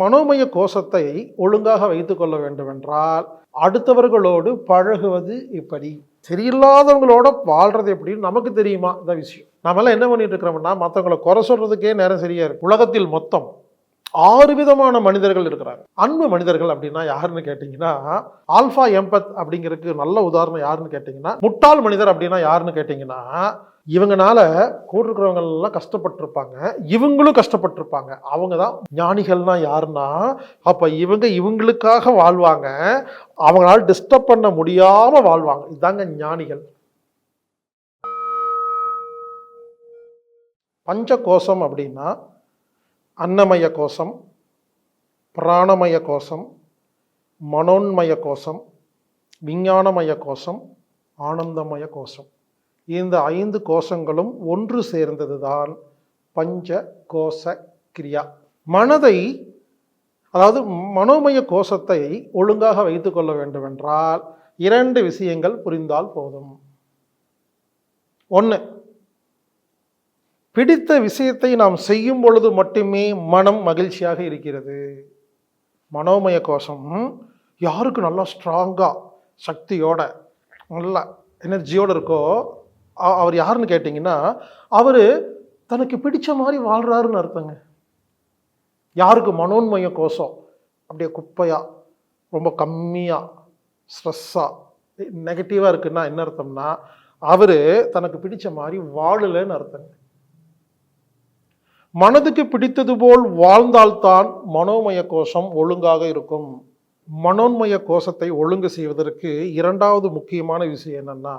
மனோமய கோஷத்தை ஒழுங்காக வைத்து கொள்ள வேண்டுமென்றால் அடுத்தவர்களோடு பழகுவது இப்படி சரியில்லாதவங்களோட வாழ்றது எப்படின்னு நமக்கு தெரியுமா? இந்த விஷயம். நம்மளாம் என்ன பண்ணிட்டு இருக்கிறோம்னா மற்றவங்களை குறை சொல்றதுக்கே நேரம் சரியா இருக்கு. உலகத்தில் மொத்தம் ஆறு விதமான மனிதர்கள் இருக்கிறாங்க. அன்பு மனிதர்கள் அப்படின்னா யாருன்னு கேட்டிங்கன்னா ஆல்ஃபா எம்பத் அப்படிங்கிறதுக்கு நல்ல உதாரணம் யாருன்னு கேட்டிங்கன்னா முட்டாள் மனிதர் அப்படின்னா யாருன்னு கேட்டிங்கன்னா இவங்கனால கூட கஷ்டப்பட்டிருப்பாங்க. இவங்களும் கஷ்டப்பட்டிருப்பாங்க. அவங்க தான் ஞானிகள்னா யாருன்னா அப்போ இவங்க இவங்களுக்காக வாழ்வாங்க. அவங்களால டிஸ்டர்ப் பண்ண முடியாமல் வாழ்வாங்க. இதாங்க ஞானிகள். பஞ்ச கோஷம் அப்படின்னா அன்னமய கோஷம் பிராணமய கோஷம் மனோன்மய கோஷம் விஞ்ஞானமய கோஷம் ஆனந்தமய கோஷம். இந்த ஐந்து கோஷங்களும் ஒன்று சேர்ந்ததுதான் பஞ்ச கோஷ கிரியா. மனதை அதாவது மனோமய கோஷத்தை ஒழுங்காக வைத்துக்கொள்ள வேண்டுமென்றால் இரண்டு விஷயங்கள் புரிந்தால் போதும். ஒன்று பிடித்த விஷயத்தை நாம் செய்யும் பொழுது மட்டுமே மனம் மகிழ்ச்சியாக இருக்கிறது. மனோமய கோஷம் யாருக்கு நல்லா ஸ்ட்ராங்காக சக்தியோட நல்லா எனர்ஜியோடு இருக்கோ அவர் யாருன்னு கேட்டிங்கன்னா அவர் தனக்கு பிடிச்ச மாதிரி வாழ்கிறாருன்னு அர்த்தங்க. யாருக்கு மனோன்மய கோஷம்? அப்படியே குப்பையாக ரொம்ப கம்மியாக ஸ்ட்ரெஸ்ஸாக நெகட்டிவாக இருக்குன்னா என்ன அர்த்தம்னா அவர் தனக்கு பிடிச்ச மாதிரி வாழலைன்னு அர்த்தங்க. மனதுக்கு பிடித்தது போல் வாழ்ந்தால்தான் மனோமய கோஷம் ஒழுங்காக இருக்கும். மனோன்மய கோஷத்தை ஒழுங்கு செய்வதற்கு இரண்டாவது முக்கியமான விஷயம் என்னென்னா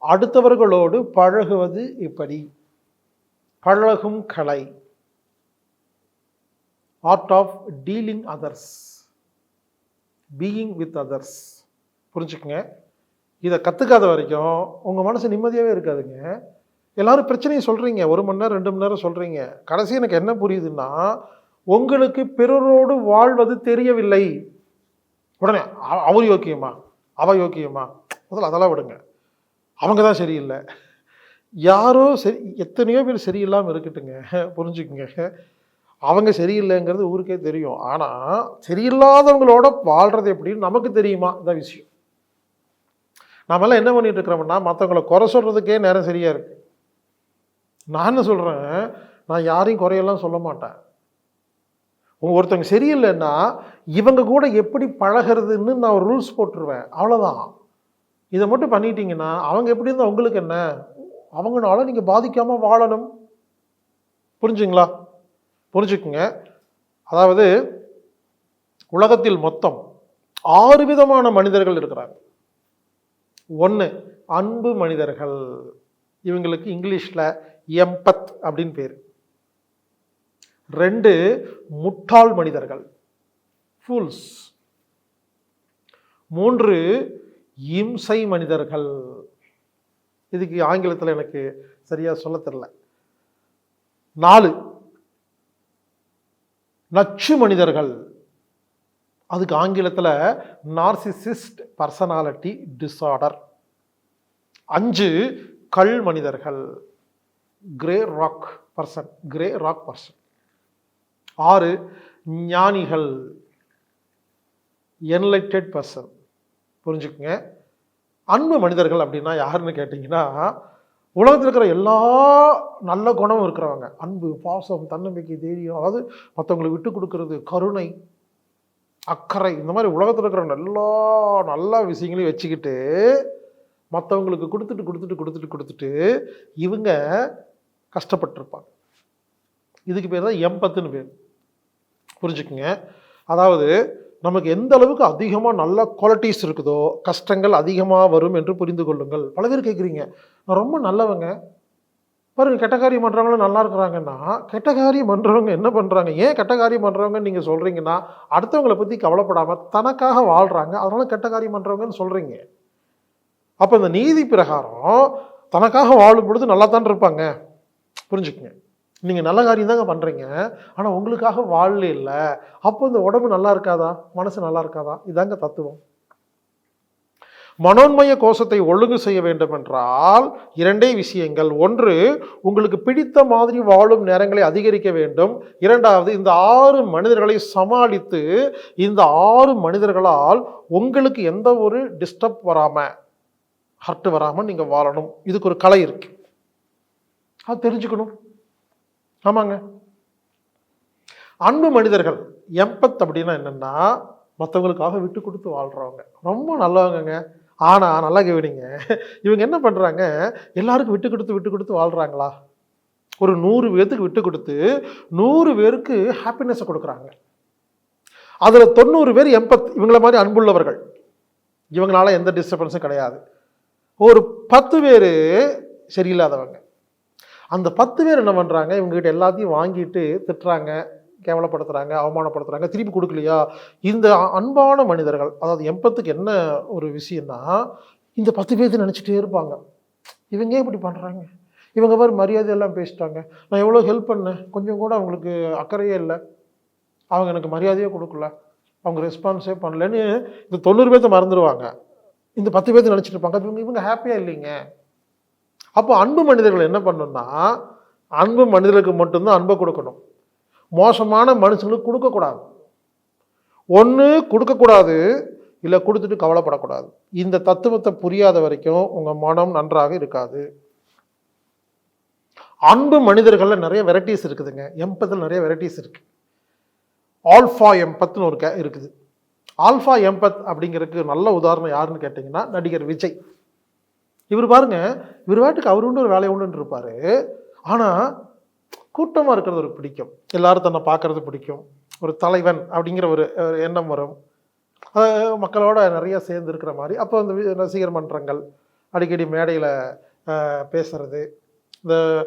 அடுத்தவர்களோடு பழகுவது இப்படி. பழகும் கலை. Art of dealing others being with others புரிஞ்சுக்கங்க? இதை கற்றுக்காத வரைக்கும் உங்கள் மனசு நிம்மதியாகவே இருக்காதுங்க. எல்லாரும் பிரச்சனையை சொல்கிறீங்க ஒரு மணி நேரம் ரெண்டு மணி நேரம் சொல்கிறீங்க கடைசி எனக்கு என்ன புரியுதுன்னா உங்களுக்கு பிறரோடு வாழ்வது தெரியவில்லை. உடனே அவ அவர் யோக்கியமா அவ யோக்கியமா முதல்ல அதெல்லாம் விடுங்க. அவங்க தான் சரியில்லை. யாரோ சரி எத்தனையோ பேர் சரியில்லாமல் இருக்கட்டுங்க. புரிஞ்சுக்குங்க. அவங்க சரியில்லைங்கிறது ஊருக்கே தெரியும். ஆனால் சரியில்லாதவங்களோட வாழ்கிறது எப்படின்னு நமக்கு தெரியுமா? இந்த விஷயம். நம்மளாம் என்ன பண்ணிட்டு இருக்கிறோம்னா மற்றவங்கள குறை சொல்கிறதுக்கே நேரம் சரியாக இருக்கு. நான் என்ன சொல்கிறேன் நான் யாரையும் குறையெல்லாம் சொல்ல மாட்டேன். ஒருத்தவங்க சரியில்லைன்னா இவங்க கூட எப்படி பழகிறதுன்னு நான் ஒரு ரூல்ஸ் போட்டுருவேன். அவ்வளோதான் இதை மட்டும் பண்ணிட்டீங்கன்னா அவங்க எப்படி இருந்தால் உங்களுக்கு என்ன? அவங்கனால நீங்கள் பாதிக்காமல் வாழணும். புரிஞ்சுங்களா? புரிஞ்சுக்குங்க. அதாவது உலகத்தில் மொத்தம் ஆறு விதமான மனிதர்கள் இருக்கிறாங்க. ஒன்று அன்பு மனிதர்கள். இவங்களுக்கு இங்கிலீஷில் எம்பத் அப்படின்னு பேர். ரெண்டு முட்டாள் மனிதர்கள். ஃபூல்ஸ் மூன்று இம்சை மனிதர்கள். இதுக்கு ஆங்கிலத்தில் எனக்கு சரியாக சொல்ல தெரில நாலு நச்சு மனிதர்கள். அதுக்கு ஆங்கிலத்தில் நார்சிசிஸ்ட் பர்சனாலிட்டி டிஸார்டர் அஞ்சு கல் மனிதர்கள். Grey rock person grey rock person ஆறு ஞானிகள். என்லைட்டட் பர்சன் புரிஞ்சுக்குங்க. அன்பு மனிதர்கள் அப்படின்னா யாருன்னு கேட்டிங்கன்னா உலகத்தில் இருக்கிற எல்லா நல்ல குணமும் இருக்கிறவங்க. அன்பு பாசம் தன்னம்பிக்கை தைரியம் அதாவது மற்றவங்களுக்கு விட்டு கொடுக்கறது கருணை அக்கறை இந்த மாதிரி உலகத்தில் இருக்கிற எல்லா நல்ல விஷயங்களையும் வச்சுக்கிட்டு மற்றவங்களுக்கு கொடுத்துட்டு கொடுத்துட்டு கொடுத்துட்டு கொடுத்துட்டு இவங்க கஷ்டப்பட்டிருப்பாங்க. இதுக்கு பேர் தான் எம்பத்துன்னு பேர். புரிஞ்சுக்குங்க. அதாவது நமக்கு எந்த அளவுக்கு அதிகமாக நல்ல குவாலிட்டிஸ் இருக்குதோ கஷ்டங்கள் அதிகமாக வரும் என்று புரிந்து கொள்ளுங்கள். பல பேர் கேட்குறீங்க நான் ரொம்ப நல்லவங்க. பாருங்கள் கெட்ட காரியம் பண்ணுறவங்களும் நல்லா இருக்கிறாங்கன்னா கெட்ட காரியம் பண்ணுறவங்க என்ன பண்ணுறாங்க ஏன் கெட்ட காரியம் பண்ணுறவங்கன்னு நீங்கள் சொல்கிறீங்கன்னா அடுத்தவங்களை பற்றி கவலைப்படாமல் தனக்காக வாழ்கிறாங்க அதனால் கெட்ட காரியம் பண்ணுறவங்கன்னு சொல்கிறீங்க அப்போ இந்த நீதி பிரகாரம் தனக்காக வாழும் பொழுது நல்லா தான் இருப்பாங்க. புரிஞ்சுக்குங்க. நீங்கள் நல்ல காரியம் தாங்க பண்ணுறீங்க ஆனால் உங்களுக்காக வாழல இல்லை. அப்போ இந்த உடம்பு நல்லா இருக்காதா? மனசு நல்லா இருக்காதா? இதாங்க தத்துவம். மனோன்மய கோஷத்தை ஒழுங்கு செய்ய வேண்டும் என்றால் இரண்டே விஷயங்கள். ஒன்று உங்களுக்கு பிடித்த மாதிரி வாழும் நேரங்களை அதிகரிக்க வேண்டும். இரண்டாவது இந்த ஆறு மனிதர்களை சமாளித்து இந்த ஆறு மனிதர்களால் உங்களுக்கு எந்த ஒரு டிஸ்டர்ப் வராமல் ஹர்ட் வராமல் நீங்கள் வாழணும். இதுக்கு ஒரு கலை இருக்கு. அது தெரிஞ்சுக்கணும். ஆமாங்க. அன்பு மனிதர்கள் எம்பத் அப்படின்னா என்னென்னா மற்றவங்களுக்காக விட்டு கொடுத்து வாழ்கிறவங்க ரொம்ப நல்லவங்கங்க. ஆனால் நல்லா கேவிடிங்க இவங்க என்ன பண்ணுறாங்க எல்லாருக்கும் விட்டு கொடுத்து விட்டு கொடுத்து வாழ்கிறாங்களா ஒரு நூறு பேர்த்துக்கு விட்டு கொடுத்து நூறு பேருக்கு ஹாப்பினஸை கொடுக்குறாங்க. அதில் தொண்ணூறு பேர் எம்பத் இவங்கள மாதிரி அன்புள்ளவர்கள். இவங்களால எந்த டிஸ்டர்பன்ஸும் கிடையாது. ஒரு பத்து பேர் சரியில்லாதவங்க. அந்த பத்து பேர் என்ன பண்ணுறாங்க இவங்ககிட்ட எல்லாத்தையும் வாங்கிட்டு திட்டுறாங்க கேவலப்படுத்துகிறாங்க அவமானப்படுத்துகிறாங்க திருப்பி கொடுக்கலையா? இந்த அன்பான மனிதர்கள் அதாவது எம்பத்துக்கு என்ன ஒரு விஷயம்னா இந்த பத்து பேர்த்து நினச்சிட்டே இருப்பாங்க. இவங்க ஏன் இப்படி பண்ணுறாங்க இவங்க மாதிரி மரியாதையெல்லாம் பேசிட்டாங்க. நான் எவ்வளோ ஹெல்ப் பண்ணேன்? கொஞ்சம் கூட அவங்களுக்கு அக்கறையே இல்லை. அவங்க எனக்கு மரியாதையே கொடுக்கல. அவங்க ரெஸ்பான்ஸே பண்ணலன்னு இந்த தொண்ணூறு பேர்த்த மறந்துடுவாங்க இந்த பத்து பேர்த்து நினச்சிட்டு இருப்பாங்க. இவங்க இவங்க ஹாப்பியாக இல்லைங்க? அப்போ அன்பு மனிதர்கள் என்ன பண்ணணும்னா அன்பு மனிதர்களுக்கு மட்டும்தான் அன்பை கொடுக்கணும். மோசமான மனுஷங்களுக்கு கொடுக்கக்கூடாது. ஒன்று கொடுக்கக்கூடாது இல்லை கொடுத்துட்டு கவலைப்படக்கூடாது. இந்த தத்துவத்தை புரியாத வரைக்கும் உங்கள் மனம் நன்றாக இருக்காது. அன்பு மனிதர்களில் நிறைய வெரைட்டிஸ் இருக்குதுங்க. எம்பத்தில் நிறைய வெரைட்டிஸ் இருக்குது ஆல்ஃபா எம்பத்னு ஒரு க இருக்குது. ஆல்ஃபா எம்பத் அப்படிங்கிறதுக்கு நல்ல உதாரணம் யாருன்னு கேட்டிங்கன்னா நடிகர் விஜய். இவர் பாருங்க இவர் வாட்டுக்கு அவர் உண்டு ஒரு வேலை உண்டுன்னு இருப்பாரு. ஆனால் கூட்டமாக இருக்கிறது ஒரு பிடிக்கும். எல்லாரும் தன்னை பார்க்கறது பிடிக்கும். ஒரு தலைவன் அப்படிங்கிற ஒரு எண்ணம் வரும். மக்களோட நிறைய சேர்ந்து இருக்கிற மாதிரி. அப்போ இந்த வி- ரசிகர் மன்றங்கள் அடிக்கடி மேடையில் பேசுறது இந்த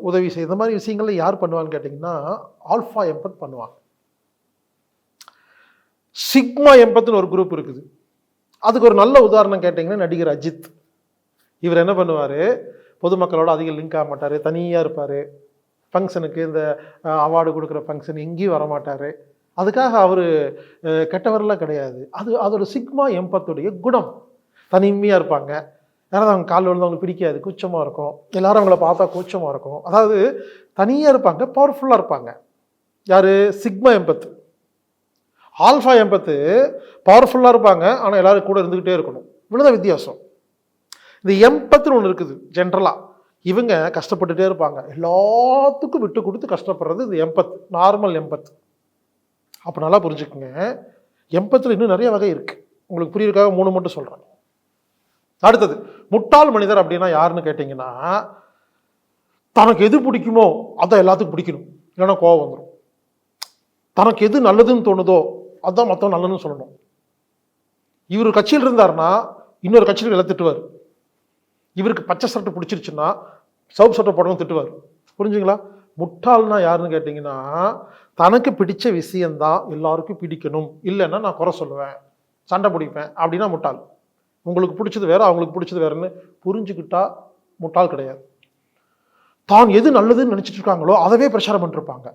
உதவி செய்ய இந்த மாதிரி விஷயங்கள்ல யார் பண்ணுவான்னு கேட்டிங்கன்னா ஆல்ஃபா எம்பத் பண்ணுவாங்க. சிக்மா எம்பத்துன்னு ஒரு குரூப் இருக்குது. அதுக்கு ஒரு நல்ல உதாரணம் கேட்டிங்கன்னா நடிகர் அஜித். இவர் என்ன பண்ணுவார்? பொதுமக்களோட அதிகம் லிங்க் ஆக மாட்டார் தனியாக இருப்பார். ஃபங்க்ஷனுக்கு இந்த அவார்டு கொடுக்குற ஃபங்க்ஷன் எங்கேயும் வர மாட்டார். அதுக்காக அவர் கெட்டவரெல்லாம் கிடையாது. அது அதோட சிக்மா எம்பத்துடைய குணம். தனிமையாக இருப்பாங்க. யாராவது அவங்க காலில் விழுந்து அவங்களுக்கு பிடிக்காது கூச்சமாக இருக்கும். எல்லாரும் அவங்கள பார்த்தா கூச்சமாக இருக்கும். அதாவது தனியாக இருப்பாங்க பவர்ஃபுல்லாக இருப்பாங்க. யார்? சிக்மா எம்பத்து. ஆல்ஃபா எம்பத்து பவர்ஃபுல்லாக இருப்பாங்க ஆனால் எல்லோரும் கூட இருந்துக்கிட்டே இருக்கணும். இவ்வளோதான் வித்தியாசம். இந்த எம்பத்துன்னு ஒன்று இருக்குது ஜென்ரலாக இவங்க கஷ்டப்பட்டுட்டே இருப்பாங்க. எல்லாத்துக்கும் விட்டு கொடுத்து கஷ்டப்படுறது இந்த எம்பத் நார்மல் எம்பத் அப்போ நல்லா புரிஞ்சுக்குங்க. எம்பத்தில் இன்னும் நிறைய வகை இருக்குது உங்களுக்கு புரியுறதுக்காக மூணு மட்டும் சொல்கிறேன் அடுத்தது முட்டாள் மனிதர் அப்படின்னா யாருன்னு கேட்டிங்கன்னா தனக்கு எது பிடிக்குமோ அதை எல்லாத்துக்கும் பிடிக்கணும். இல்லைன்னா கோவம் வந்துடும் தனக்கு எது நல்லதுன்னு தோணுதோ அதான் மற்றவங்க நல்லதுன்னு சொல்லணும். இவர் கட்சியில் இருந்தாருன்னா இன்னொரு கட்சியில் இழத்துட்டுவார் இவருக்கு பச்சை சட்டை பிடிச்சிருச்சுன்னா சவுப் சட்டை போடணும் திட்டுவார். புரிஞ்சுங்களா? முட்டாள்னா யாருன்னு கேட்டிங்கன்னா தனக்கு பிடிச்ச விஷயந்தான் எல்லாருக்கும் பிடிக்கணும். இல்லைன்னா நான் குறை சொல்லுவேன். சண்டை பிடிப்பேன் அப்படின்னா முட்டாள். உங்களுக்கு பிடிச்சது வேறு அவங்களுக்கு பிடிச்சது வேறுன்னு புரிஞ்சுக்கிட்டா முட்டாள் கிடையாது. தான் எது நல்லதுன்னு நினச்சிட்டு இருக்காங்களோ அதவே பிரச்சாரம் பண்ணிருப்பாங்க.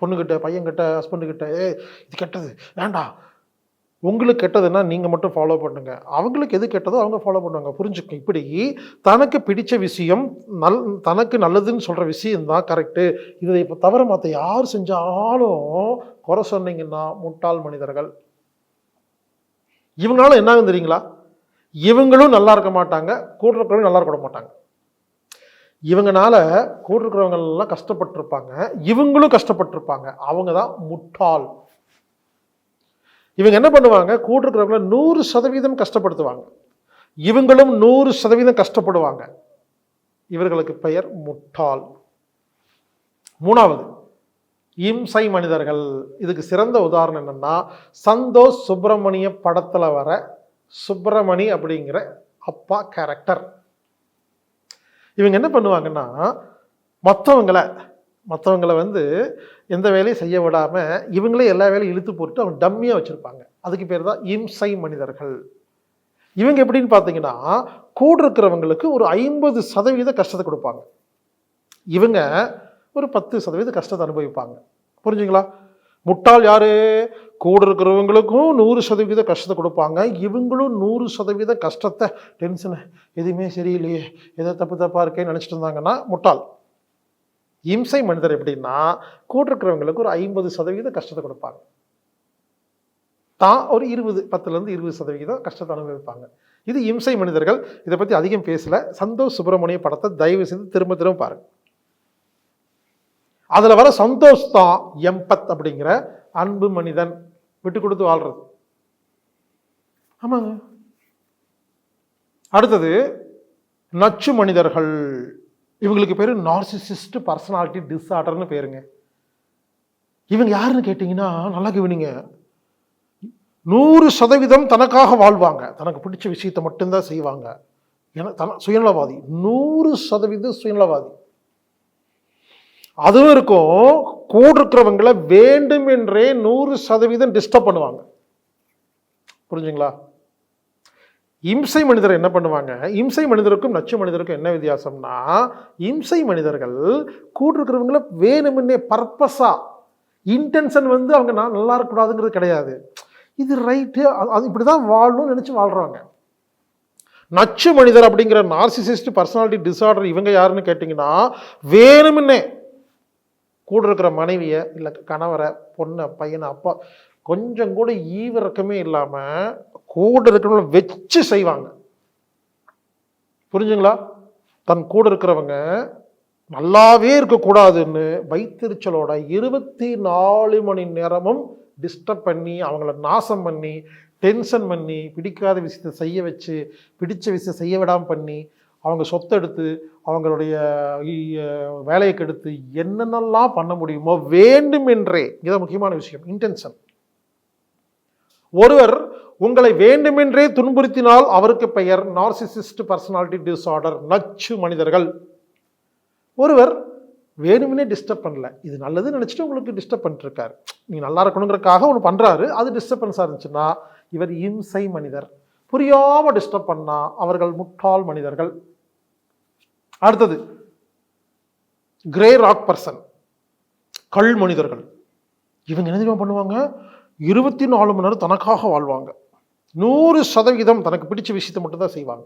பொண்ணுக்கிட்ட பையன்கிட்ட ஹஸ்பண்டுக்கிட்ட ஏ இது கெட்டது. வேண்டாம். உங்களுக்கு கெட்டதுன்னா நீங்கள் மட்டும் ஃபாலோ பண்ணுங்க. அவங்களுக்கு எது கெட்டதோ அவங்க ஃபாலோ பண்ணுவாங்க. புரிஞ்சுக்க இப்படி தனக்கு பிடிச்ச விஷயம் நல் தனக்கு நல்லதுன்னு சொல்கிற விஷயம் தான் கரெக்டு இதை இப்போ தவிர மற்ற யார் செஞ்சாலும் குறை சொன்னீங்கன்னா முட்டாள் மனிதர்கள். இவங்களால என்ன தெரியுங்களா? இவங்களும் நல்லா இருக்க மாட்டாங்க கூட இருக்கிறவங்க நல்லா இருக்க மாட்டாங்க. இவங்கனால கூட இருக்கிறவங்கெல்லாம் கஷ்டப்பட்டிருப்பாங்க இவங்களும் கஷ்டப்பட்டிருப்பாங்க. அவங்க தான் முட்டாள். இவங்க என்ன பண்ணுவாங்க? கூட இருக்கிறவங்கள நூறு சதவீதம் கஷ்டப்படுத்துவாங்க. இவங்களும் நூறு சதவீதம் கஷ்டப்படுவாங்க. இவர்களுக்கு பெயர் முட்டாள். மூணாவது இம்சை மனிதர்கள். இதுக்கு சிறந்த உதாரணம் என்னன்னா சந்தோஷ் சுப்பிரமணிய படத்தில் வர சுப்பிரமணி அப்படிங்கிற அப்பா கேரக்டர் இவங்க என்ன பண்ணுவாங்கன்னா மற்றவங்களை மற்றவங்களை வந்து எந்த வேலையும் செய்ய விடாமல் இவங்களே எல்லா வேலையும் இழுத்து போட்டு அவங்க டம்மியாக வச்சுருப்பாங்க. அதுக்கு பேர் தான் இம்சை மனிதர்கள். இவங்க எப்படின்னு பார்த்தீங்கன்னா கூட இருக்கிறவங்களுக்கு ஒரு ஐம்பது சதவீத கஷ்டத்தை கொடுப்பாங்க. இவங்க ஒரு பத்து சதவீத கஷ்டத்தை அனுபவிப்பாங்க. புரிஞ்சுங்களா? முட்டாள் யார்? கூட இருக்கிறவங்களுக்கும் நூறு சதவீத கஷ்டத்தை கொடுப்பாங்க. இவங்களும் நூறு சதவீத கஷ்டத்தை டென்ஷனு எதுவுமே சரியில்லையே எதோ தப்பு தப்பாக இருக்கேன்னு நினச்சிட்டு இருந்தாங்கன்னா முட்டாள். இம்சை மனிதர் எப்படின்னா கூட்டிருக்கிறவங்களுக்கு ஒரு ஐம்பது சதவீத கஷ்டத்தை கொடுப்பாங்க. தான் ஒரு இருபது பத்துலேருந்து இருபது சதவிகிதம் கஷ்டத்தை அனுபவிப்பாங்க. இது இம்சை மனிதர்கள் இதை பற்றி அதிகம் பேசல. சந்தோஷ் சுப்பிரமணிய படத்தை தயவு செய்து திரும்ப திரும்ப பாருங்க. அதில் வர சந்தோஷ் தான் எம்பத் அப்படிங்கிற அன்பு மனிதன் விட்டு கொடுத்து வாழ்றது. ஆமாங்க. அடுத்தது நச்சு மனிதர்கள். இவங்களுக்கு பேர் நார்சிசிஸ்ட் பர்சனாலிட்டி டிஸார்டர்னு பேருங்க. இவங்க யாருன்னு கேட்டிங்கன்னா நல்லா கவனிங்க. நூறு சதவீதம் தனக்காக வாழ்வாங்க. தனக்கு பிடிச்ச விஷயத்தை மட்டும்தான் செய்வாங்க. ஏன்னா தன சுயநலவாதி. நூறு சதவீதம் சுயநலவாதி. அதுவும் இருக்கும் கூட இருக்கிறவங்களை வேண்டும் என்றே நூறு சதவீதம் டிஸ்டர்ப் பண்ணுவாங்க. புரிஞ்சுங்களா? இம்சை மனிதர் என்ன பண்ணுவாங்க? இம்சை மனிதருக்கும் நச்சு மனிதருக்கும் என்ன வித்தியாசம்னா இம்சை மனிதர்கள் கூட இருக்கிறவங்கள வேணுமுன்னே பர்பஸாக இன்டென்ஷன் வந்து அவங்க நான் நல்லா இருக்கக்கூடாதுங்கிறது கிடையாது. இது ரைட்டு அது இப்படி தான் வாழணும்னு நினச்சி வாழ்கிறாங்க நச்சு மனிதர் அப்படிங்கிற நார்சிசிஸ்ட் பர்சனாலிட்டி டிசார்டர் இவங்க யாருன்னு கேட்டிங்கன்னா வேணுமுன்னே கூட இருக்கிற மனைவியை இல்லை கணவரை பொண்ணை பையனை அப்பா கொஞ்சம் கூட ஈவிறக்கமே இல்லாமல் கூட இருக்கிறவங்கள வச்சு செய்வாங்க. புரிஞ்சுங்களா? தன் கூட இருக்கிறவங்க நல்லாவே இருக்கக்கூடாதுன்னு வைத்திருச்சலோட இருபத்தி நாலு மணி நேரமும் டிஸ்டர்ப் பண்ணி அவங்கள நாசம் பண்ணி டென்ஷன் பண்ணி பிடிக்காத விஷயத்தை செய்ய வச்சு பிடிச்ச விஷயம் செய்ய விடாமல் பண்ணி அவங்க சொத்தை எடுத்து அவங்களுடைய வேலையை கெடுத்து என்னென்னலாம் பண்ண முடியுமோ வேண்டுமென்றே. இதுதான் முக்கியமான விஷயம் இன்டென்ஷன் ஒருவர் உங்களை வேண்டுமென்றே துன்புறுத்தினால் அவருக்கு பெயர் நார்சிசிஸ்ட் பர்சனாலிட்டி டிஸார்டர் நச்சு மனிதர்கள். ஒருவர் வேணுமெனே டிஸ்டர்ப் பண்ணல. இது நல்லதுன்னு நினச்சிட்டு உங்களுக்கு டிஸ்டர்ப் பண்ணிட்டுருக்காரு. நீ நல்லா இருக்கணுங்கிறக்காக ஒன்று பண்ணுறாரு அது டிஸ்டர்பன்ஸாக இருந்துச்சுன்னா இவர் இம்சை மனிதர். புரியாமல் டிஸ்டர்ப் பண்ணால் அவர்கள் முட்டாள் மனிதர்கள். அடுத்தது கிரே ராக் பர்சன் கல் மனிதர்கள். இவங்க என்ன தெரியுமா பண்ணுவாங்க? இருபத்தி நாலு மணி நேரம் தனக்காக வாழ்வாங்க. நூறு சதவிகிதம் தனக்கு பிடிச்ச விஷயத்தை மட்டும்தான் செய்வாங்க.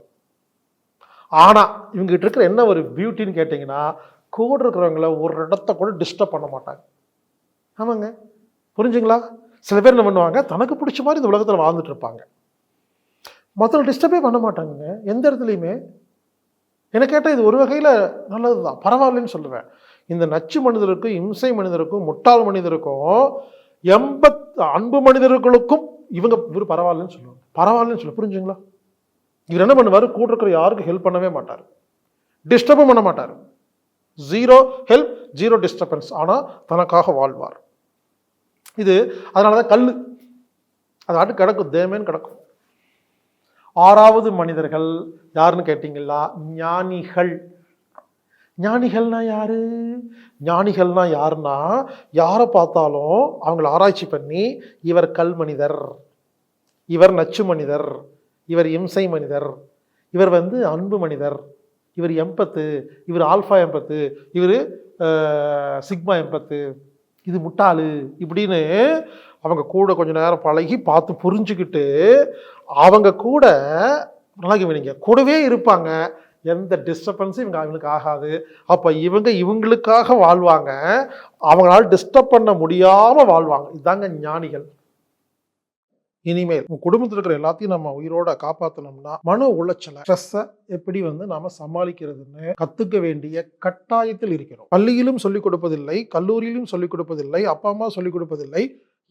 ஆனால் இவங்ககிட்ட இருக்கிற என்ன ஒரு பியூட்டின்னு கேட்டிங்கன்னா கூட இருக்கிறவங்கள ஒரு இடத்த கூட டிஸ்டர்ப் பண்ண மாட்டாங்க. ஆமாங்க. புரிஞ்சுங்களா? சில பேர் என்ன பண்ணுவாங்க தனக்கு பிடிச்ச மாதிரி இந்த உலகத்தில் வாழ்ந்துட்டு இருப்பாங்க. மற்றவங்க டிஸ்டர்பே பண்ண மாட்டாங்க எந்த இடத்துலையுமே? என்ன கேட்டால் இது ஒரு வகையில் நல்லது தான் பரவாயில்லன்னு சொல்லுவேன். இந்த நச்சு மனிதருக்கும் இம்சை மனிதருக்கும் முட்டாள் மனிதருக்கும் எண்பத் அன்பு மனிதர்களுக்கும் இவங்க இவர் பரவாயில்லன்னு சொல்லுவாங்க. பரவாயில்லன்னு சொல்ல புரிஞ்சுங்களா? இவர் என்ன பண்ணுவார்? கூட இருக்கிற யாருக்கும் ஹெல்ப் பண்ணவே மாட்டார். டிஸ்டர்பும் பண்ண மாட்டார். ஜீரோ ஹெல்ப் ஜீரோ டிஸ்டர்பன்ஸ் ஆனால் தனக்காக வாழ்வார். இது அதனால தான் கல் அது ஆட்டு கிடக்கும் தேமேன்னு கிடக்கும். ஆறாவது மனிதர்கள் யாருன்னு கேட்டிங்களா? ஞானிகள். ஞானிகள்னா யாரு? ஞானிகள்னா யாருன்னா யாரை பார்த்தாலும் அவங்கள ஆராய்ச்சி பண்ணி இவர் கல் மனிதர் இவர் நச்சு மனிதர் இவர் இம்சை மனிதர் இவர் வந்து அன்பு மனிதர் இவர் எம்பத்து இவர் ஆல்ஃபா எம்பத்து இவர் சிக்மா எம்பத்து இது முட்டாளு இப்படின்னு அவங்க கூட கொஞ்ச நேரம் பழகி பார்த்து புரிஞ்சுக்கிட்டு அவங்க கூட நல்லா கவனிங்க கூடவே இருப்பாங்க. எந்த டிஸ்டர்பன்ஸும் இவங்க அவங்களுக்கு ஆகாது. அப்போ இவங்க இவங்களுக்காக வாழ்வாங்க. அவங்களால டிஸ்டர்ப் பண்ண முடியாமல் வாழ்வாங்க. இதாங்க ஞானிகள். இனிமேல் குடும்பத்தில் இருக்கிற எல்லாத்தையும் நம்ம உயிரோட காப்பாற்றணும்னா மன உளைச்சலை ஸ்ட்ரெஸ்ஸை எப்படி வந்து நாம சமாளிக்கிறதுன்னு கத்துக்க வேண்டிய கட்டாயத்தில் இருக்கிறோம். பள்ளியிலும் சொல்லிக் கொடுப்பதில்லை கல்லூரியிலும் சொல்லிக் கொடுப்பதில்லை அப்பா அம்மா சொல்லிக் கொடுப்பதில்லை.